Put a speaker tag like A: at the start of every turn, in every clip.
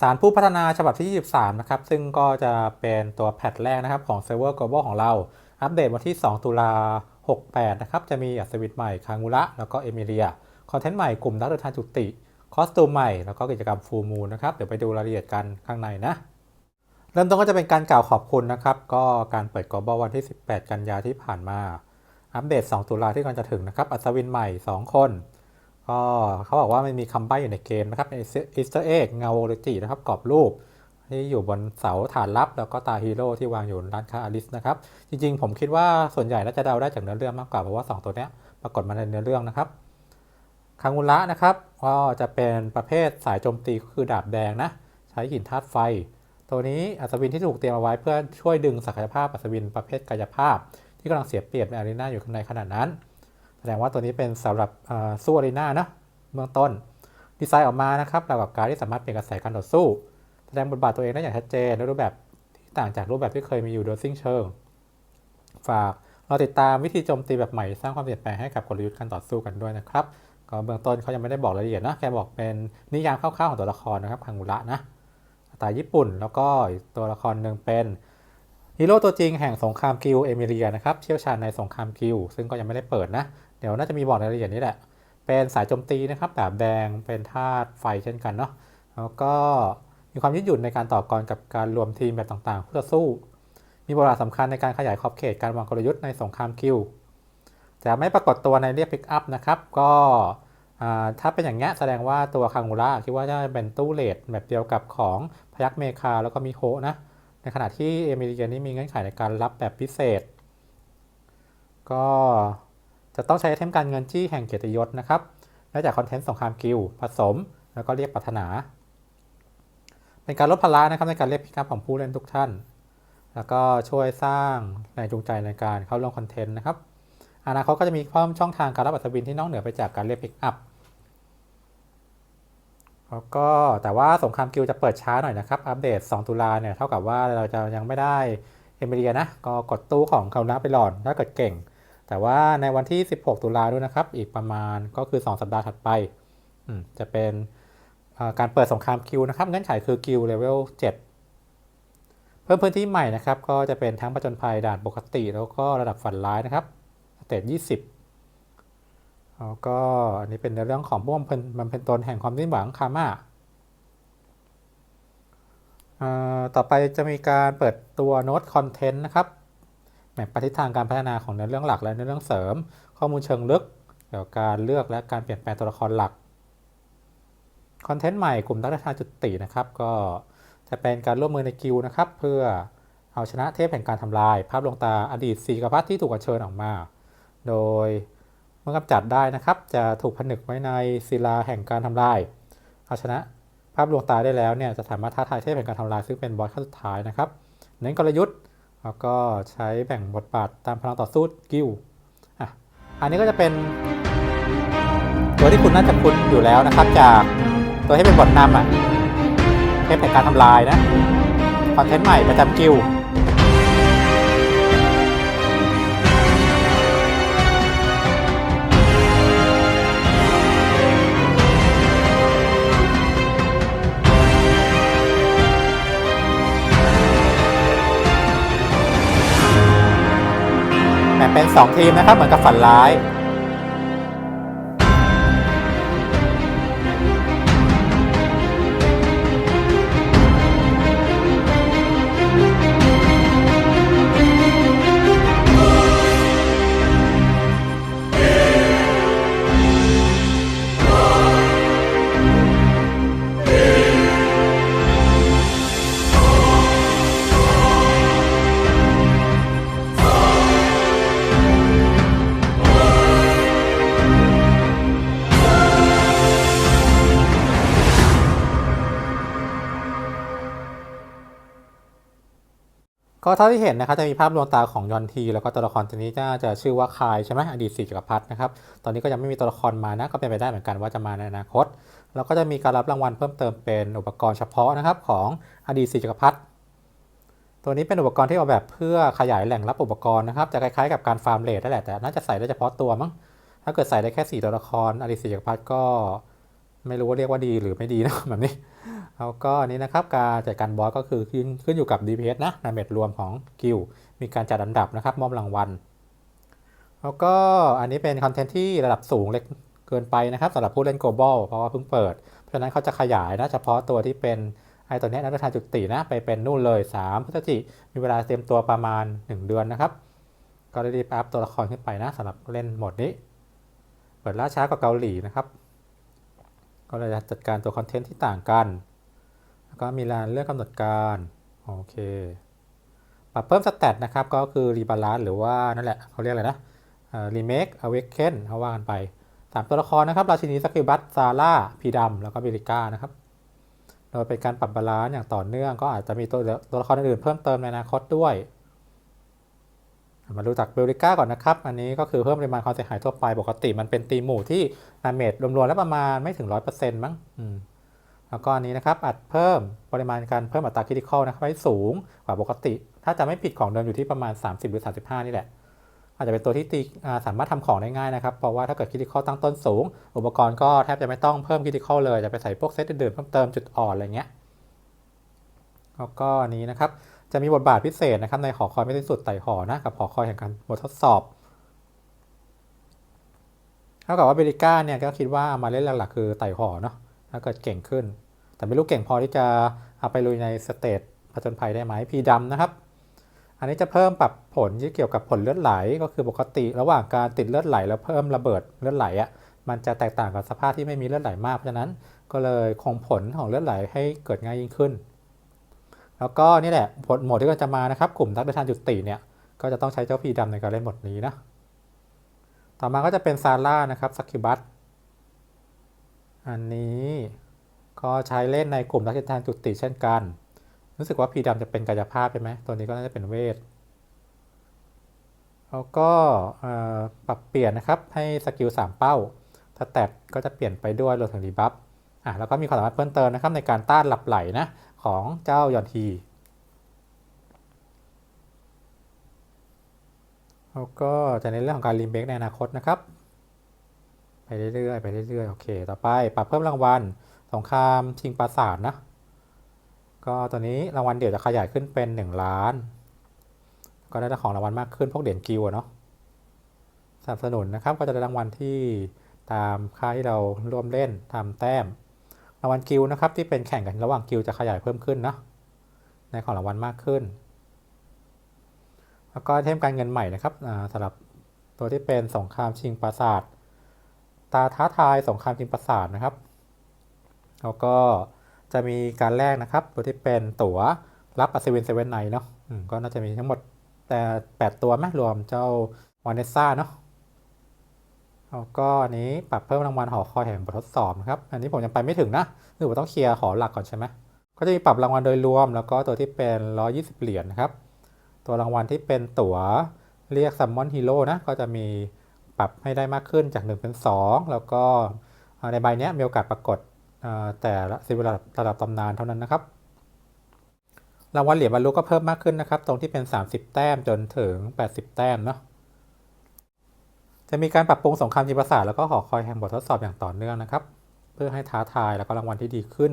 A: สารผู้พัฒนาฉบับที่ 23 นะครับ ซึ่งก็จะเป็นตัวแพทแรกนะครับ ของเซิร์ฟเวอร์ global ของเรา อัปเดตวันที่ 2 ตุลา 68 นะครับ จะมีอัศวินใหม่คางูระ แล้วก็เอมิเลีย คอนเทนต์ใหม่กลุ่มนักเดินทางจุติ คอสตูมใหม่ แล้วก็กิจกรรมฟูมูลนะครับ เดี๋ยวไปดูรายละเอียดกันข้างในนะ เริ่มต้นก็จะเป็นการกล่าวขอบคุณนะครับ ก็การเปิด global วันที่ 18 กันยาที่ผ่านมา อัปเดต 2 ตุลาที่กำลังจะถึงนะครับ อัศวินใหม่ 2 คน ก็เขาบอกว่ามันมีคำใบ้อยู่ในเกมนะครับในอีสเตอร์เอ็กเงาโอริจินะครับกรอบรูป ที่อยู่บนเสาฐานลับ แล้วก็ตาฮีโร่ที่วางอยู่ร้านค้าอลิสนะครับ จริงๆ ผมคิดว่าส่วนใหญ่น่าจะเดาได้จากเนื้อเรื่องมากกว่าเพราะว่า 2 ตัวนี้ปรากฏมาในเนื้อเรื่องนะครับคางูระนะครับก็จะเป็นประเภทสายโจมตีก็คือดาบแดงนะใช้หินธาตุไฟ ตัวนี้อัศวินที่ถูกเตรียมเอาไว้เพื่อช่วยดึงศักยภาพอัศวินประเภทกายภาพ ที่กำลังเสียเปรียบในอารีนาอยู่ข้างในขนาดนั้น แสดงว่าตัวนี้เป็นสำหรับสู้อารีนานะเบื้องต้น ดีไซน์ออกมานะครับเรากับการที่สามารถเปลี่ยนกระแสการต่อสู้ แสดงบทบาทตัวเองได้อย่างชัดเจนในรูปแบบที่ต่างจากรูปแบบที่เคยมีอยู่โดยสิ้นเชิง ฝากเราติดตามวิธีโจมตีแบบใหม่สร้างความเปลี่ยนแปลงให้กับกลยุทธ์การต่อสู้กันด้วยนะครับก็เบื้องต้นเขายังไม่ได้บอกรายละเอียดนะแค่บอกเป็นนิยามคร่าวๆของตัวละครนะครับคังุระนะสไตล์ญี่ปุ่นแล้วก็ตัวละครหนึ่งเป็นฮีโร่ตัวจริงแห่งสงครามกิลเอมิเลียนะครับเชี่ยวชาญในสงครามกิลซึ่งก็ยังไม่ได้เปิดนะ เดี๋ยวน่าจะมีบอกรายละเอียดนี้แหละ เป็นสายโจมตีนะครับดาบแดงเป็นธาตุไฟเช่นกันเนาะแล้วก็มีความยืดหยุ่นในการต่อกรกับการรวมทีมแบบต่างๆคู่ต่อสู้ มีบทบาทสำคัญในการขยายขอบเขตการวางกลยุทธ์ในสงครามกิลจะไม่ปรากฏตัวในเรียกพิกอัพนะครับ ก็ถ้าเป็นอย่างเงี้ยแสดงว่าตัวคังูระคิดว่าจะเป็นตู้เลดแบบเดียวกับของพยักเมคาแล้วก็มิโฮนะ ในขณะที่เอมิเลียนี่มีเงื่อนไขในการรับแบบพิเศษ ก็ จะต้องใช้ไอเทมการเงินจี้แห่งเกียรติยศนะครับและจากคอนเทนต์สงครามกิลผสม แล้วก็เรียกปรารถนา เป็นการลดพละนะครับในการเรียกพิกัพของผู้เล่นทุกท่าน แล้วก็ช่วยสร้างแรงจูงใจในการเข้าร่วมคอนเทนต์นะครับอนาคตก็จะมีเพิ่มช่องทางการรับอัศวินที่นอกเหนือไปจากการเรียกพิกอัพแล้วก็แต่ว่าสงครามกิลจะเปิดช้าหน่อยนะครับ อัปเดต 2 ตุลาเนี่ยเท่ากับว่าเราจะยังไม่ได้เอเมเรียนะ ก็กดตู้ของเขานะไปหลอน ถ้าเกิดเก่ง แต่ว่าในวันที่ 16 ตุลาด้วยนะครับ อีกประมาณก็คือ 2 สัปดาห์ถัดไป จะเป็นการเปิดสงครามคิวนะครับ เงื่อนไขคือคิวเลเวล 7 เพิ่มพื้นที่ใหม่นะครับ ก็จะเป็นทั้งประจนภัยด่านปกติ แล้วก็ระดับฝันร้ายนะครับสเตจ20 แล้วก็อันนี้เป็นในเรื่องของพวกมันเป็นตนแห่งความสิ้นหวังคาม่าต่อไปจะมีการเปิดตัวโน้ตคอนเทนต์นะครับ แมปปฏิทางการพัฒนาของเนื้อเรื่องหลักและเนื้อเรื่องเสริม ข้อมูลเชิงลึกเกี่ยวกับการเลือกและการเปลี่ยนแปลงตัวละครหลักคอนเทนต์ใหม่กลุ่มนักพัฒนาจุตินะครับ ก็จะเป็นการร่วมมือในกิลนะครับ เพื่อเอาชนะเทพแห่งการทำลาย ภาพลวงตาอดีตสีกพัทที่ถูกเชิญออกมา โดยเมื่อกำจัดได้นะครับ จะถูกผนึกไว้ในศิลาแห่งการทำลาย เอาชนะภาพลวงตาได้แล้วเนี่ยจะสามารถท้าทายเทพแห่งการทำลายซึ่งเป็นบอสขั้นสุดท้ายนะครับ เน้นกลยุทธ์ แล้วก็ใช้แบ่งบทบาทตามพลังต่อสู้กิลอะอันนี้ก็จะเป็นตัวที่คุณน่าจะคุ้นอยู่แล้วนะครับ จากตัวที่เป็นบทนำอะเทปแห่งการทำลายนะคอนเทนต์ใหม่ประจำกิล งเป็น 2 ทีมนะครับ เหมือนกับฝันร้าย ก็เท่าที่เห็นนะครับจะมีภาพดวงตาของยอนที แล้วก็ตัวละครตัวนี้จะจะชื่อว่าคายใช่ไหมอดีตสี่จักรพรรดินะครับตอนนี้ก็ยังไม่มีตัวละครมานะก็เป็นไปได้เหมือนกันว่าจะมาในอนาคต แล้วก็จะมีการรับรางวัลเพิ่มเติมเป็นอุปกรณ์เฉพาะนะครับของอดีตสี่จักรพรรดิตัวนี้เป็นอุปกรณ์ที่ออกแบบเพื่อขยายแหล่งรับอุปกรณ์นะครับจะคล้ายๆกับการฟาร์มเลดนั่นแหละแต่น่าจะใส่ได้เฉพาะตัวมั้งถ้าเกิดใส่ได้แค่ 4 ตัวละครอดีตสี่จักรพรรดิก็ ไม่รู้ว่าเรียกว่าดีหรือไม่ดีนะแบบนี้แล้วก็นี้นะครับการจัดการบอสก็คือขึ้นขึ้นอยู่กับ DPS นะดาเมจรวมของกิลมีการจัดอันดับนะครับมอบรางวัลแล้วก็อันนี้เป็นคอนเทนต์ที่ระดับสูงเล็กเกินไปนะครับสำหรับผู้เล่น global เพราะว่าเพิ่งเปิด เพราะฉะนั้นเขาจะขยายนะเฉพาะตัวที่เป็นไอตัวนี้นักทานจุตินะไปเป็นนู่นเลย 3พฤศจิมีเวลาเตรียมตัวประมาณ 1 เดือนนะครับก็ได้รีบอัพตัวละครขึ้นไปนะสำหรับเล่นโหมดนี้ เปิดล่าช้ากว่าเกาหลีนะครับ ก็เลยจัดการตัวคอนเทนต์ที่ต่างกัน แล้วก็มีรายเรื่องกำหนดการ โอเค ปรับเพิ่มสเตตนะครับ ก็คือรีบาลานซ์หรือว่านั่นแหละเขาเรียกอะไรนะรีเมคอเวกเคนเขาว่ากันไปสามตัวละครนะครับ ราชินีสกิบัตซาร่าพีดำแล้วก็เบริก้านะครับ โดยเป็นการปรับบาลานซ์อย่างต่อเนื่อง ก็อาจจะมีตัวตัวละครอื่นๆเพิ่มเติมในอนาคตด้วย มาดูจากเบลริก้าก่อนนะครับ อันนี้ก็คือเพิ่มปริมาณความเสียหายทั่วไปปกติ มันเป็นตีหมู่ที่ดาเมจรวมๆแล้วประมาณไม่ถึง 100%มั้งแล้วก็อันนี้นะครับอัดเพิ่มปริมาณการเพิ่มอัตราคริติคอลนะครับให้สูงกว่าปกติ ถ้าจะไม่ผิดของเดิมอยู่ที่ประมาณ 30 หรือ 35 นี่แหละ อาจจะเป็นตัวที่ตีสามารถทำของได้ง่ายนะครับ เพราะว่าถ้าเกิดคริติคอลตั้งต้นสูง อุปกรณ์ก็แทบจะไม่ต้องเพิ่มคริติคอลเลย จะไปใส่พวกเซตอื่นๆเพิ่มเติมจุดอ่อนอะไรเงี้ยแล้วก็อันนี้นะครับ จะมีบทบาทพิเศษนะครับในหอคอยไม่สิ้นสุดไต่หอนะกับหอคอยแห่งการบททดสอบเท่ากับว่าเบริก้าเนี่ยก็คิดว่าเอามาเล่นหลักๆคือไต่หอเนาะถ้าเกิดเก่งขึ้น แต่ไม่รู้เก่งพอที่จะเอาไปลุยในสเตจผจญภัยได้ไหมพีดำนะครับ อันนี้จะเพิ่มปรับผลที่เกี่ยวกับผลเลือดไหลก็คือปกติ ระหว่างการติดเลือดไหล แล้วเพิ่มระเบิดเลือดไหลอะ่ะมันจะแตกต่างกับสภาพที่ไม่มีเลือดไหลมากเพราะฉะนั้น ก็เลยคงผลของเลือดไหลให้เกิดง่ายยิ่งขึ้น แล้วก็นี่แหละผลหมดที่ก็จะมานะครับ กลุ่มนักเดินทางจุติเนี่ย ก็จะต้องใช้เจ้าพีดำในการเล่นโหมดนี้นะ ต่อมาก็จะเป็นซาร่านะครับสักคิบัตอันนี้ก็ใช้เล่นในกลุ่มนักเดินทางจุติเช่นกัน รู้สึกว่าพีดำจะเป็นกายภาพใช่ไหมตัวนี้ก็น่าจะเป็นเวทแล้วก็ปรับเปลี่ยนนะครับให้สกิล3 เป้าสแตทก็จะเปลี่ยนไปด้วยรวมถึงรีบัฟอะแล้วก็มีความสามารถเพิ่มเติมนะครับในการต้านหลับไหลนะ ของเจ้ายอนทีแล้วก็จะในเรื่องของการรีเมคในอนาคตนะครับ ไปเรื่อยๆไปเรื่อยๆโอเค ต่อไปปรับเพิ่มรางวัลสงครามชิงปราสาทนะก็ตัวนี้รางวัลเดี่ยวจะขยายขึ้นเป็น 1 ล้าน ก็ได้ของรางวัลมากขึ้นพวกเหรียญกิวเนาะสนับสนุนนะครับก็จะได้รางวัลที่ตามค่าที่เราร่วมเล่นทำแต้ม รางวัลกิลนะครับที่เป็นแข่งกันระหว่างกิลจะขยายเพิ่มขึ้นนะในของรางวัลมากขึ้น แล้วก็เทมการเงินใหม่นะครับสำหรับตัวที่เป็นสงครามชิงปราสาท ตาท้าทายสงครามชิงปราสาทนะครับแล้วก็จะมีการแลกนะครับ ตัวที่เป็นตั๋วรับอัศวินเซเว่นไนเนาะก็น่าจะมีทั้งหมดแต่ 8 ตัวไหมรวมเจ้าวานเนซ่าเนาะ แล้วก็อันนี้ปรับเพิ่มรางวัลหอคอยแห่งบททดสอบนะครับ อันนี้ผมยังไปไม่ถึงนะหรือว่าต้องเคลียร์หอหลักก่อนใช่ไหมก็จะมีปรับรางวัลโดยรวม แล้วก็ตัวที่เป็น 120 เหรียญนะครับ ตัวรางวัลที่เป็นตั๋วเรียกซัมมอนฮีโร่นะ ก็จะมีปรับให้ได้มากขึ้นจาก 1 เป็น 2 แล้วก็ในใบนี้มีโอกาสปรากฏแต่ละสิบระดับระดับตำนานเท่านั้นนะครับรางวัลเหรียญบรรลุก็เพิ่มมากขึ้นนะครับ ตรงที่เป็น 30 แต้มจนถึง 80 แต้มเนาะ จะมีการปรับปรุงสงครามจิตประสาทแล้วก็หอคอยแห่งบททดสอบอย่างต่อเนื่องนะครับ เพื่อให้ท้าทายแล้วก็รางวัลที่ดีขึ้น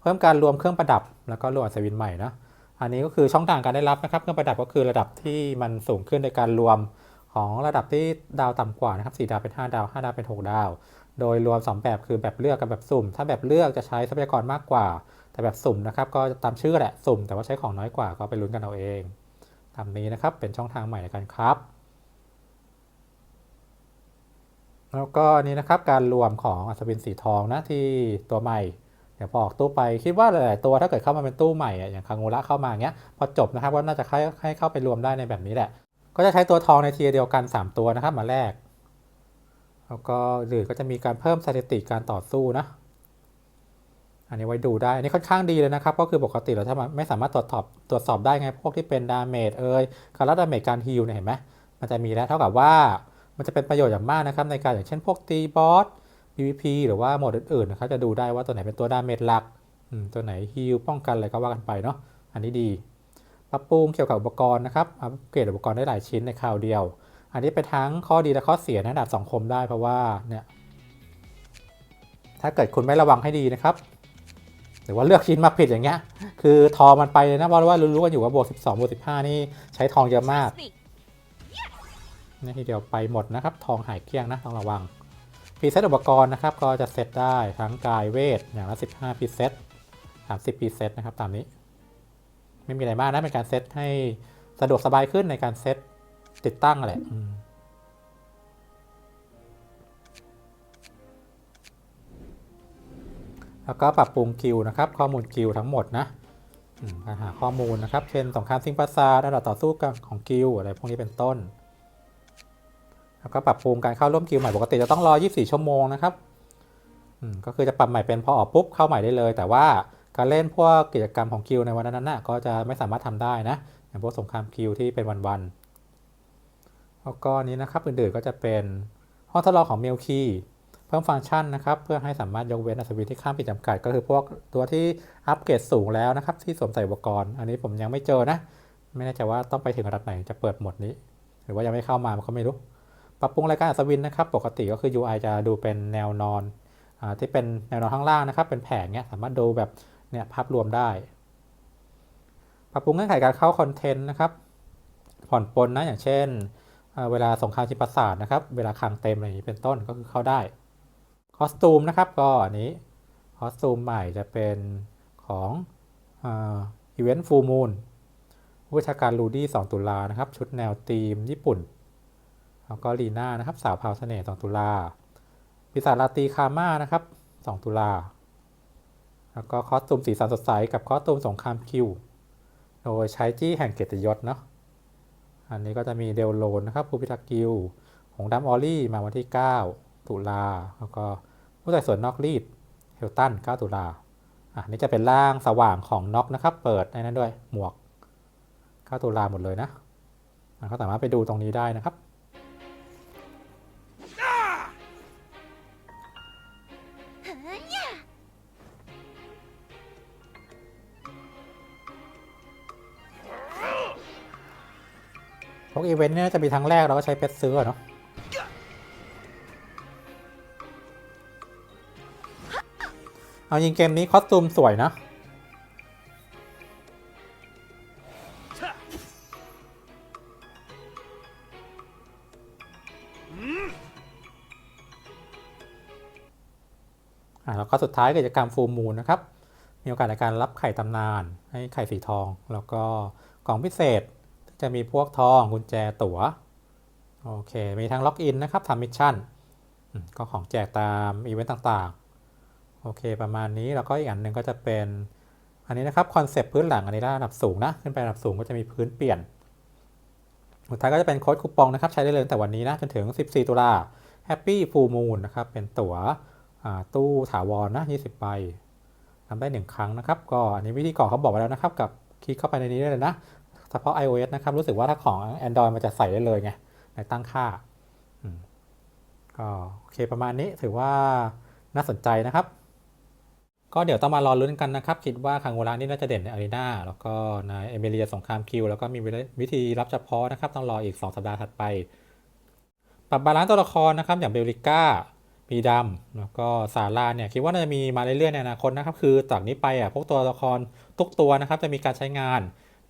A: เพิ่มการรวมเครื่องประดับ แล้วก็รวมอัศวินใหม่นะอันนี้ก็คือช่องทางการได้รับนะครับ เครื่องประดับก็คือระดับที่มันสูงขึ้นในการรวมของระดับที่ดาวต่ำกว่านะครับ4ดาวเป็น 5 ดาว 5 ดาวเป็น 6 ดาว โดยรวม 2 แบบคือแบบเลือกกับแบบสุ่ม ถ้าแบบเลือกจะใช้ทรัพยากรมากกว่า แต่แบบสุ่มนะครับก็ตามชื่อแหละสุ่ม แต่ว่าใช้ของน้อยกว่าก็ไปลุ้นกันเอาเองตามนี้นะครับเป็นช่องทางใหม่ในการครับ แล้วก็นี้นะครับการรวมของอัศวินสีทองนะที่ตัวใหม่เดี๋ยวพอออกตู้ไปคิดว่าหลายๆตัวถ้าเกิดเข้ามาเป็นตู้ใหม่อย่างคางูระเข้ามาเงี้ยพอจบนะครับก็น่าจะให้เข้าไปรวมได้ในแบบนี้แหละ ก็จะใช้ตัวทองในทีเดียวกัน 3 ตัวนะครับมาแลกแล้วก็หรือก็จะมีการเพิ่มสถิติการต่อสู้นะอันนี้ไว้ดูได้ อันนี้ค่อนข้างดีเลยนะครับ ก็คือปกติเราถ้าไม่สามารถตรวจสอบตรวจสอบได้ไงพวกที่เป็นดาเมจเอ่ยการรัดดาเมจการฮิลเนี่ยเห็นไหมมันจะมีแล้วเท่ากับว่า มันจะเป็นประโยชน์อย่างมากนะครับในการอย่างเช่นพวกตีบอส PVP หรือว่าโหมดอื่นๆนะครับจะดูได้ว่าตัวไหนเป็นตัวดาเมจหลัก ตัวไหนฮิลป้องกันอะไรก็ว่ากันไปเนาะอันนี้ดี ปรับปรุงเกี่ยวกับอุปกรณ์นะครับอัปเกรดอุปกรณ์ได้หลายชิ้นในคราวเดียว อันนี้เป็นทั้งข้อดีและข้อเสียในระดับสังคมได้เพราะว่าเนี่ยถ้าเกิดคุณไม่ระวังให้ดีนะครับหรือว่าเลือกชิ้นมาผิดอย่างเงี้ย คือทองมันไปเลยนะเพราะว่ารู้ๆกันอยู่ว่าบวก 12บวก15 นี่ใช้ทองเยอะมาก นี่ทีเดียวไปหมดนะครับ ทองหายเกลี้ยงนะต้องระวังพรีเซตอุปกรณ์นะครับก็จะเซตได้ทั้งกายเวทอย่างละ 15พรีเซต30พรีเซตนะครับตามนี้ ไม่มีอะไรมากนะเป็นการเซตให้สะดวกสบายขึ้นในการเซตติดตั้งแหละแล้วก็ปรับปรุงกิลด์นะครับ ข้อมูลกิลด์ทั้งหมดนะการหาข้อมูลนะครับ เช่นสงครามซิงปราซาร์ระดับต่อสู้กันของกิลด์อะไรพวกนี้เป็นต้น แล้วก็ปรับปรุงการเข้าร่วมกิลด์ใหม่ปกติจะต้องรอ 24 ชั่วโมงนะครับก็คือจะปรับใหม่เป็นพอออกปุ๊บเข้าใหม่ได้เลย แต่ว่าการเล่นพวกกิจกรรมของกิลด์ในวันนั้นน่ะก็จะไม่สามารถทำได้นะอย่างพวกสงครามกิลด์ที่เป็นวันๆแล้วก็นี้นะครับอื่นๆก็จะเป็นห้องทดลองของเมลคีเพิ่มฟังก์ชันนะครับ เพื่อให้สามารถยกเว้นอัศวินที่ข้ามขีดจำกัด ก็คือพวกตัวที่อัปเกรดสูงแล้วนะครับ ที่สวมใส่อุปกรณ์ อันนี้ผมยังไม่เจอนะ ไม่แน่ใจว่าต้องไปถึงระดับไหนจะเปิดหมดนี้ หรือว่ายังไม่เข้ามามก็ไม่รู้ ปรับปรุงรายการอัศวินนะครับ ปกติก็คือ UI จะดูเป็นแนวนอนอที่เป็นแนวนอนข้างล่างนะครับ เป็นแผงเนี้ยสามารถดูแบบเนี่ยภาพรวมได้ ปรับปรุงเงื่อนไขการเข้าคอนเทนต์นะครับ ผ่อนปลนนะอย่างเช่น เวลาสงครามชิมปราสาทนะครับ เวลาคังเต็มอะไรอย่างนี้เป็นต้นก็คือเข้าได้คอสตูมนะครับก็อันนี้คอสตูมใหม่จะเป็นของอีเวนต์ฟูมูลผู้ชาการลูดี้2ตุลานะครับ ชุดแนวธีมญี่ปุ่น แล้วก็ลีน่านะครับสาวพาวเสน่ห์2ตุลาปีศาจลาตีคาม่านะครับ2ตุลา แล้วก็คอสตูมสีสันสดใสกับคอสตูมสงครามคิว โดยใช้จี้แห่งเกียรติยศเนาะ อันนี้ก็จะมีเดลโลนนะครับผู้พิทักษ์กิลของดัมออลลี่มาวันที่ 9 ตุลา แล้วก็ผู้ไต่สวนนอกรีดเฮลตัน 9 ตุลาอะนี่จะเป็นร่างสว่างของน็อกนะครับ เปิดในนั้นด้วยหมวก 9 ตุลาหมดเลยนะอะก็สามารถไปดูตรงนี้ได้นะครับ พวกอีเวนต์เนี่ยจะมีทั้งแรกเราก็ใช้เพชรซื้อเนาะเอายิงเกมนี้คอสตูมสวยนะอะแล้วก็สุดท้ายกิจกรรมฟูมูลนะครับ มีโอกาสในการรับไข่ตำนาน ให้ไข่สีทอง แล้วก็กล่องพิเศษ จะมีพวกทองกุญแจตั๋วโอเค มีทั้งล็อกอินนะครับทำมิชชั่นก็ของแจกตามอีเวนต์ต่างๆ โอเค ประมาณนี้ แล้วก็อีกอันหนึ่งก็จะเป็น อันนี้นะครับคอนเซปต์พื้นหลังอันนี้ระดับสูงนะ ขึ้นไประดับสูงก็จะมีพื้นเปลี่ยน สุดท้ายก็จะเป็นโค้ดคูปองนะครับ ใช้ได้เลยตั้งแต่วันนี้นะ จนถึง 14 ตุลา Happy Full Moon นะครับ เป็นตั๋วตู้ถาวรนะ20ใบทำได้ 1 ครั้งนะครับ ก็อันนี้วิธีกรอกเขาบอกไว้แล้วนะครับ กับคลิกเข้าไปในนี้ได้เลยนะ เฉพาะ iOS นะครับรู้สึกว่าถ้าของ Android มันจะใส่ได้เลยไงในตั้งค่าก็โอเคประมาณนี้ถือว่าน่าสนใจนะครับ ก็เดี๋ยวต้องมารอลุ้นกันนะครับ คิดว่าคังโวระนี่น่าจะเด่นในอารีนาแล้วก็ในเอเมเรียสงครามคิว แล้วก็มีวิธีรับเฉพาะนะครับ ต้องรออีก 2 สัปดาห์ถัดไป ปรับบาลานซ์ตัวละครนะครับ อย่างเบลลิก้ามีดำแล้วก็ซาร่าเนี่ยคิดว่าน่าจะมีมาเรื่อยๆในอนาคตนะครับ คือจากนี้ไปอะพวกตัวละครทุกตัวนะครับจะมีการใช้งาน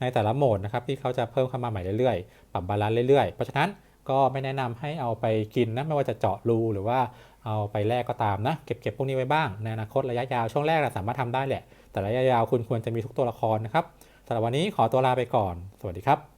A: ในแต่ละโหมดนะครับที่เขาจะเพิ่มเข้ามาใหม่เรื่อยๆ ปรับบาลานซ์เรื่อยๆ เพราะฉะนั้นก็ไม่แนะนำให้เอาไปกินนะไม่ว่าจะเจาะรูหรือว่าเอาไปแลกก็ตามนะเก็บเก็บพวกนี้ไว้บ้างในอนาคตระยะยาวช่วงแรกเราสามารถทำได้แหละ แต่ระยะยาวคุณควรจะมีทุกตัวละครนะครับสำหรับวันนี้ขอตัวลาไปก่อน สวัสดีครับ